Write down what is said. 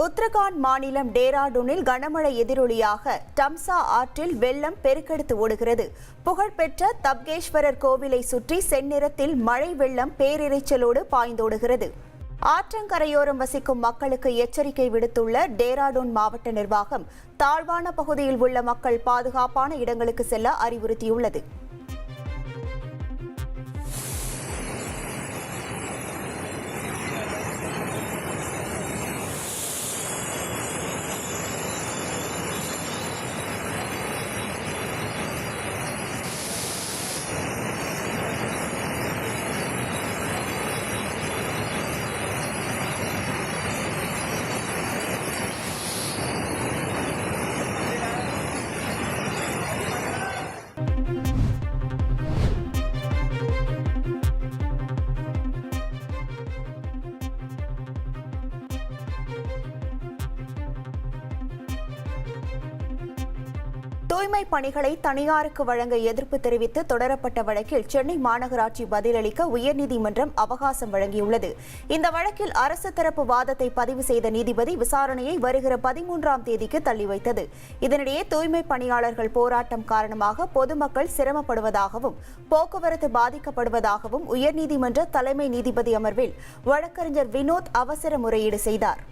உத்தரகாண்ட் மாநிலம் டேராடூனில் கனமழை எதிரொலியாக டம்சா ஆற்றில் வெள்ளம் பெருக்கெடுத்து ஓடுகிறது. புகழ்பெற்ற தப்கேஸ்வரர் கோவிலை சுற்றி செந்நிறத்தில் மழை வெள்ளம் பேரிரைச்சலோடு பாய்ந்தோடுகிறது. ஆற்றங்கரையோரம் வசிக்கும் மக்களுக்கு எச்சரிக்கை விடுத்துள்ள டேராடூன் மாவட்ட நிர்வாகம் தாழ்வான பகுதியில் உள்ள மக்கள் பாதுகாப்பான இடங்களுக்கு செல்ல அறிவுறுத்தியுள்ளது. தூய்மை பணிகளை தனியாருக்கு வழங்க எதிர்ப்பு தெரிவித்து தொடரப்பட்ட வழக்கில் சென்னை மாநகராட்சி பதிலளிக்க உயர்நீதிமன்றம் அவகாசம் வழங்கியுள்ளது. இந்த வழக்கில் அரசு தரப்பு வாதத்தை பதிவு செய்த நீதிபதி விசாரணையை வருகிற பதிமூன்றாம் தேதிக்கு தள்ளி வைத்தது. இதனிடையே தூய்மை பணியாளர்கள் போராட்டம் காரணமாக பொதுமக்கள் சிரமப்படுவதாகவும் போக்குவரத்து பாதிக்கப்படுவதாகவும் உயர்நீதிமன்ற தலைமை நீதிபதி அமர்வில் வழக்கறிஞர் வினோத் அவசர முறையீடு செய்தார்.